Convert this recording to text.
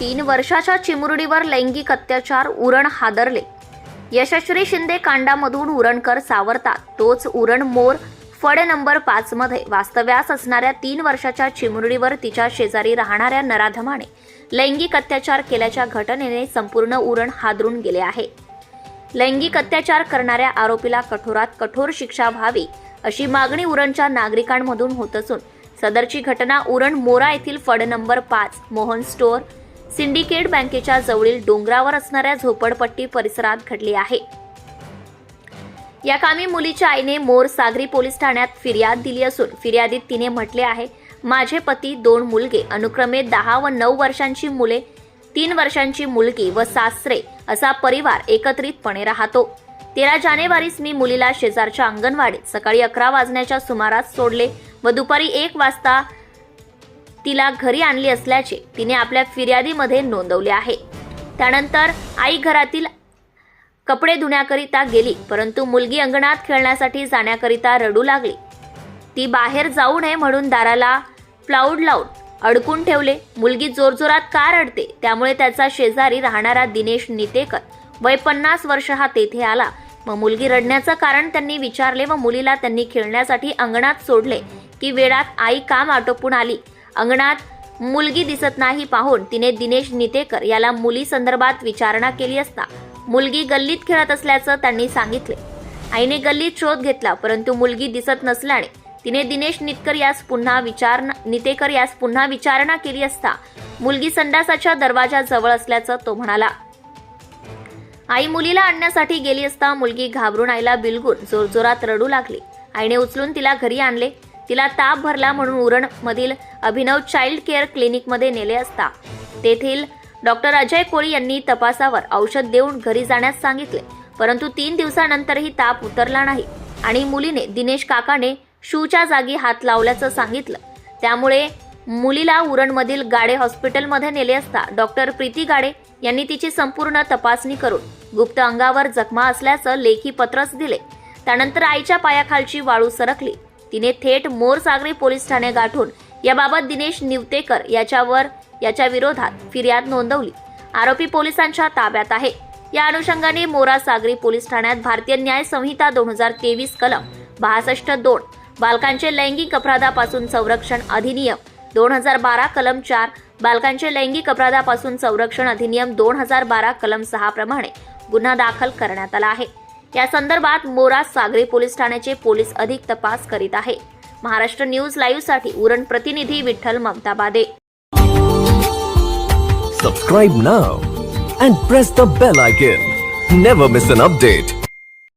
तीन वर्षाच्या चिमुरडीवर लैंगिक अत्याचार उरण हादरले. यशश्री शिंदे कांडामधून उरणकर सावरतात. तोच उरण मोर फड नंबर पाच मध्ये. वास्तव्यास असणाऱ्या तीन वर्षाच्या चिमुरडीवर तिच्या शेजारी राहणाऱ्या नराधमाने लैंगिक अत्याचार केल्याच्या घटनेने संपूर्ण उरण हादरून गेले आहे. लैंगिक अत्याचार करणाऱ्या आरोपीला कठोरात कठोर शिक्षा व्हावी अशी मागणी उरणच्या नागरिकांमधून होत असून सदरची घटना उरण मोरा येथील फड नंबर पाच मोहन स्टोअर सिंडिकेट बँकेच्या जवळील डोंगरावर असणाऱ्या झोपडपट्टी परिसरात घडली आहे. या कामी मुलीच्या आईने मोर सागरी पोलीस ठाण्यात फिर्याद दिली असून फिर्यादीत तिने म्हटले आहे माझे पती दोन मुलगे अनुक्रमे दहा व नऊ वर्षांची मुले तीन वर्षांची मुलगी व सासरे असा परिवार एकत्रितपणे राहतो. तेरा जानेवारीस मी मुलीला शेजारच्या अंगणवाडीत सकाळी अकरा वाजण्याच्या सुमारास सोडले व दुपारी एक वाजता तिला घरी आणली असल्याचे तिने आपल्या फिर्यादीमध्ये नोंदवले आहे. त्यानंतर आई घरातील कपडे धुण्याकरिता गेली परंतु मुलगी अंगणात खेळण्यासाठी जाण्याकरिता रडू लागली. ती बाहेर जाऊ नये म्हणून दाराला प्लाऊड लावून अडकून ठेवले. मुलगी जोरजोरात का रडते? त्यामुळे त्याचा शेजारी राहणारा दिनेश नितेकर वय पन्नास वर्ष हा तेथे आला. मग मुलगी रडण्याचं कारण त्यांनी विचारले व मुलीला त्यांनी खेळण्यासाठी अंगणात सोडले की वेळात आई काम आटोपून आली. अंगणात मुलगी दिसत नाही पाहून तिने दिनेश नितेकर याला मुली संदर्भात विचारणा केली असता. मुलगी गल्लीत खेळत असल्याचं त्यांनी सांगितले. आईने गल्लीत शोध घेतला परंतु मुलगी दिसत नसल्याने तिने दिनेश नितकर यास पुन्हा विचार नितेकर यास पुन्हा विचारणा केली असता मुलगी संडासाच्या दरवाजाजवळ असल्याचं तो म्हणाला. आई मुलीला आणण्यासाठी गेली असता मुलगी घाबरून आईला बिलगून जोरजोरात रडू लागली. आईने उचलून तिला घरी आणले. तिला ताप भरला म्हणून उरणमधील अभिनव चाइल्ड केअर क्लिनिकमध्ये नेले असता. तेथील डॉक्टर अजय कोळी यांनी तपासावर औषध देऊन घरी जाण्यास सांगितले. परंतु तीन दिवसानंतरही ताप उतरला नाही आणि मुलीने दिनेश काकाने शूच्या जागी हात लावल्याचं सांगितलं. त्यामुळे मुलीला उरणमधील गाडे हॉस्पिटलमध्ये नेले असता डॉक्टर प्रीती गाडे यांनी तिची संपूर्ण तपासणी करून गुप्त अंगावर जखमा असल्याचं लेखी पत्रच दिले. त्यानंतर आईच्या पायाखालची वाळू सरकली. तिने थेट मोरसागरी पोलीस ठाणे गाठून याबाबत दिनेश निवतेकर याच्यावर याच्या विरोधात फिर्याद नोंदवली. आरोपी पोलिसांच्या ताब्यात आहे. या अनुषंगाने मोरा सागरी पोलीस ठाण्यात भारतीय न्याय संहिता दोन हजार तेवीस कलम बासष्ट दोन बालकांचे लैंगिक अपराधापासून संरक्षण अधिनियम दोन हजार बारा कलम चार बालकांचे लैंगिक अपराधापासून संरक्षण अधिनियम दोन हजार बारा कलम सहा प्रमाणे गुन्हा दाखल करण्यात आला आहे. या संदर्भात मोरा सागरी पोलीस ठाण्याचे पोलीस अधिक तपास करीत आहे. महाराष्ट्र न्यूज लाईव्हसाठी उरण प्रतिनिधी Vitthal Mamtabade. Subscribe now and press the bell icon never miss an update